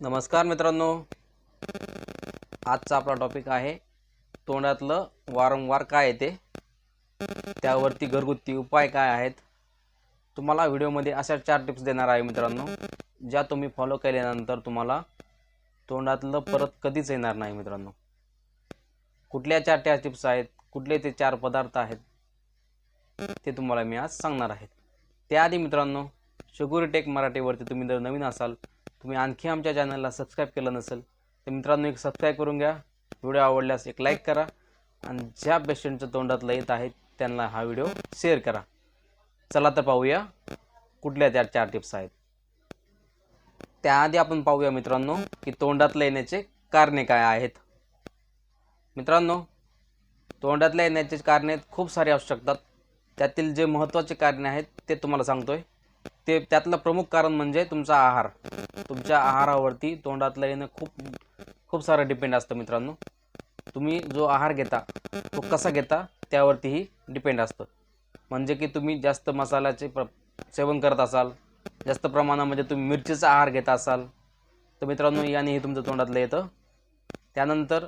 नमस्कार मित्रांनो. आजचा आपला टॉपिक आहे तोंडातलं वारंवार काय येते? त्यावरती घरगुती उपाय काय आहेत? तुम्हाला व्हिडिओमध्ये अशा चार टिप्स देणार आहे मित्रांनो. ज्या तुम्ही फॉलो केल्यानंतर तुम्हाला तोंडातलं परत कधीच येणार नाही मित्रांनो. कुठल्या चार त्या टिप्स आहेत? कुठले ते चार पदार्थ आहेत? ते तुम्हाला मी आज सांगणार आहे. त्याआधी मित्रांनो शुगुरी टेक मराठीवरती तुम्ही जर नवीन असाल तुम्ही आणखी आमच्या चॅनलला सबस्क्राईब केलं नसेल तर मित्रांनो एक सबस्क्राईब करून घ्या. व्हिडिओ आवडल्यास एक लाईक करा आणि ज्या पेशंटच्या तोंडातलं येत आहेत त्यांना हा व्हिडिओ शेअर करा. चला तर पाहूया कुठल्या त्या चार टिप्स आहेत. त्याआधी आपण पाहूया मित्रांनो की तोंडातलं येण्याचे कारणे काय आहेत. मित्रांनो तोंडातल्या येण्याचे कारणे खूप सारे असू शकतात. त्यातील जे महत्त्वाचे कारणे आहेत ते तुम्हाला सांगतोय. ते त्यातलं प्रमुख कारण म्हणजे तुमचा आहार. तुमच्या आहारावरती तोंडातलं येणं खूप खूप सारं डिपेंड असतं मित्रांनो. तुम्ही जो आहार घेता तो कसा घेता त्यावरतीही डिपेंड असतं. म्हणजे की तुम्ही जास्त मसाल्याचे प्र सेवन करत असाल जास्त प्रमाणामध्ये तुम्ही मिरचीचा आहार घेत असाल तर मित्रांनो यानेही तुमचं तोंडातलं येतं. त्यानंतर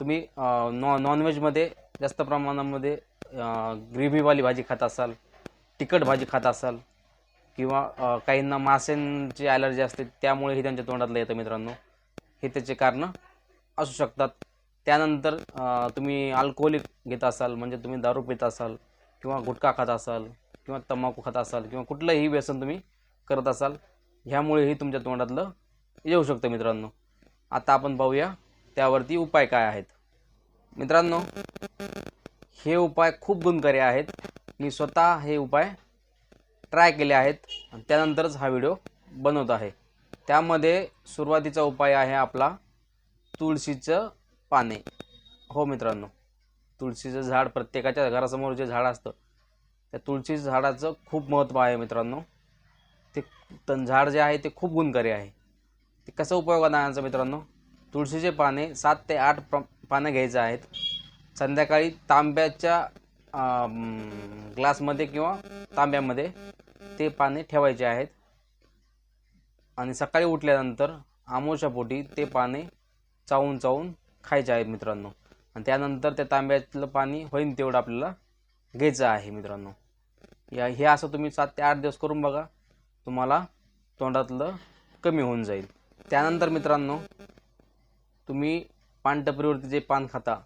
तुम्ही नॉ नॉनव्हेजमध्ये जास्त प्रमाणामध्ये ग्रेव्हीवाली भाजी खात असाल तिखट भाजी खात असाल किंवा काहींना माशांची ॲलर्जी असते त्यामुळेही त्यांच्या तोंडातलं येतं मित्रांनो. हे त्याचे कारणं असू शकतात. त्यानंतर तुम्ही अल्कोहोलिक घेत असाल म्हणजे तुम्ही दारू पित असाल किंवा गुटखा खात असाल किंवा तंबाखू खात असाल किंवा कुठलंही व्यसन तुम्ही करत असाल ह्यामुळेही तुमच्या तोंडातलं येऊ शकतं मित्रांनो. आता आपण पाहूया त्यावरती उपाय काय आहेत. मित्रांनो हे उपाय खूप गुणकारी आहेत. मी स्वतः हे उपाय ट्राय केले आहेत आणि त्यानंतरच हा व्हिडिओ बनवत आहे. त्यामध्ये सुरुवातीचा उपाय आहे आपला तुळशीचं पाने. हो मित्रांनो तुळशीचं झाड प्रत्येकाच्या घरासमोर जे झाड असतं त्या तुळशी झाडाचं खूप महत्त्व आहे मित्रांनो. ते तण झाड जे आहे ते खूप गुणकारी आहे. ते कसं उपयोगात आणायचं मित्रांनो? तुळशीचे पाने सात ते आठ प्र पानं घ्यायचं आहेत. संध्याकाळी तांब्याच्या ग्लासमध्ये किंवा तांब्यामध्ये ते पाने ठेवायचे आहेत. आणि सकाळी उठल्यानंतर आमोशापोटी ते पाने चावून चावून खायचे आहेत मित्रांनो. आणि त्यानंतर त्या तांब्यातलं पाणी होईन तेवढं आपल्याला घ्यायचं आहे मित्रांनो. या हे असं तुम्ही सात ते आठ दिवस करून बघा. तुम्हाला तोंडातलं कमी होऊन जाईल. त्यानंतर मित्रांनो तुम्ही पानटपरीवरती जे पान खाता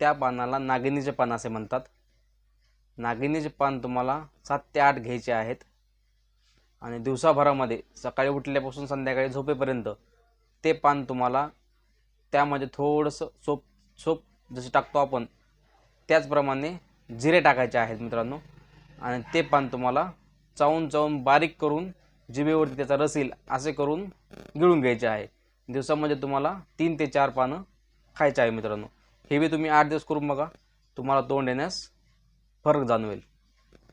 त्या पानाला नागिनीचे पान असे म्हणतात. नागिनीचे पान तुम्हाला सात ते आठ घ्यायचे आहेत. आणि दिवसाभरामध्ये सकाळी उठल्यापासून संध्याकाळी झोपेपर्यंत ते पान तुम्हाला त्यामध्ये थोडंसं सोप सोप जसे टाकतो आपण त्याचप्रमाणे जिरे टाकायचे आहेत मित्रांनो. आणि ते पान तुम्हाला चावून चावून बारीक करून जिभेवरती त्याचा रस येईल असे करून गिळून घ्यायचे आहे. दिवसामध्ये तुम्हाला तीन ते चार पानं खायचे आहे मित्रांनो. हे बी तुम्ही आठ दिवस करून बघा तुम्हाला तोंड येण्यास फरक जाणवेल.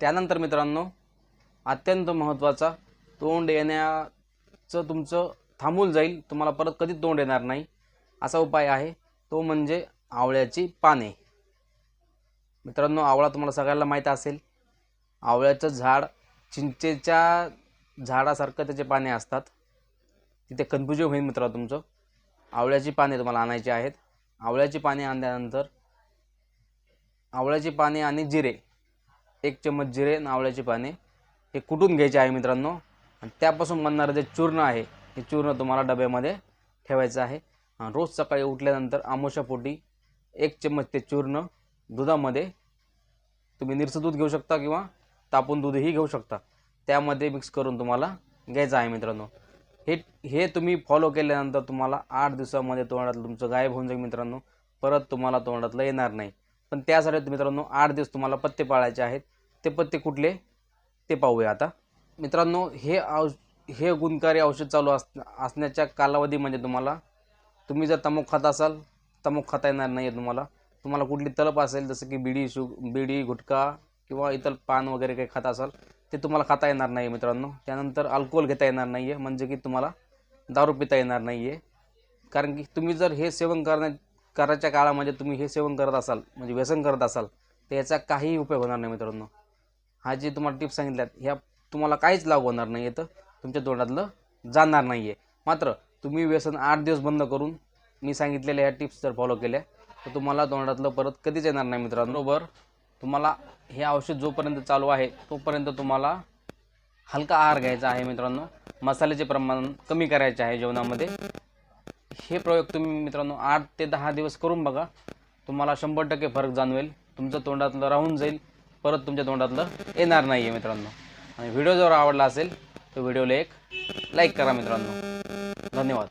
त्यानंतर मित्रांनो अत्यंत महत्त्वाचा तोंड येण्याचं तुमचं थांबून जाईल. तुम्हाला परत कधी तोंड येणार नाही. असा उपाय आहे. तो म्हणजे आवळ्याची पाने. मित्रांनो आवळा तुम्हाला सगळ्यांना माहीत असेल. आवळ्याचं झाड चिंचेच्या झाडासारखं त्याचे पाने असतात. तिथे कन्फ्युजन होईल मित्र तुमचं. आवळ्याची पाने तुम्हाला आणायची आहेत. आवळ्याची पाने आणल्यानंतर आवळ्याची पाने आणि जिरे. एक चम्मच जिरे आणि आवळ्याची पाने. हे कुठून घ्यायचे आहे मित्रांनो? आणि त्यापासून बनणारं जे चूर्ण आहे हे चूर्ण तुम्हाला डब्यामध्ये ठेवायचं आहे. आणि रोज सकाळी उठल्यानंतर आमोशापोटी एक चम्मच ते चूर्ण दुधामध्ये तुम्ही निरसं दूध घेऊ शकता किंवा तापून दूधही घेऊ शकता. त्यामध्ये मिक्स करून तुम्हाला घ्यायचं आहे मित्रांनो. हे हे तुम्ही फॉलो केल्यानंतर तुम्हाला आठ दिवसामध्ये तोंडातलं तुमचं गायब होऊन जाईल मित्रांनो. परत तुम्हाला तोंडातलं येणार नाही. पण त्यासाठी मित्रांनो आठ दिवस तुम्हाला पत्ते पाळायचे आहेत. ते पत्ते कुठले? ते पाहूया आता. मित्रांनो हे औष हे गुणकारी औषध चालू अस असण्याच्या कालावधीमध्ये म्हणजे तुम्हाला तुम्ही जर तमूक खात असाल तमूक खाता येणार नाही आहे तुम्हाला. तुम्हाला कुठली तलप असेल जसं की बिडी शु बिडी गुटखा किंवा इतर पान वगैरे काही खात असाल ते तुम्हाला खाता येणार नाही मित्रांनो. त्यानंतर अल्कोहोल घेता येणार नाही आहे म्हणजे की तुम्हाला दारू पिता येणार नाही आहे कारण की तुम्ही जर हे सेवन करण्या करायच्या काळामध्ये तुम्ही हे सेवन करत असाल म्हणजे व्यसन करत असाल तर याचा काहीही उपयोग होणार नाही मित्रांनो. हा जे तुम्हाला टिप्स सांगितल्यात ह्या तुम्हाला काहीच लागू होणार नाही आहे तर तुमच्या तोंडातलं जाणार नाही आहे मात्र तुम्ही व्यसन आठ दिवस बंद करून मी सांगितलेल्या ह्या टिप्स जर फॉलो केल्या तर तुम्हाला तोंडातलं परत कधीच येणार नाही मित्रांबरोबर तुम्हाला हे औषध जोपर्यंत चालू आहे तोपर्यंत तुम्हाला हलका आहार घ्यायचा आहे मित्रांनो. मसाल्याचे प्रमाण कमी करायचे आहे जेवणामध्ये. हे प्रयोग तुम्ही मित्रांनो आठ ते दहा दिवस करून बघा. तुम्हाला शंभर टक्के फरक जाणवेल. तुमचं तोंडातलं राहून जाईल. परत तुमच्या तोंडातलं येणार नाही आहे मित्रांनो. आणि व्हिडिओ जर आवडला असेल तर व्हिडिओला एक लाईक करा मित्रांनो. धन्यवाद.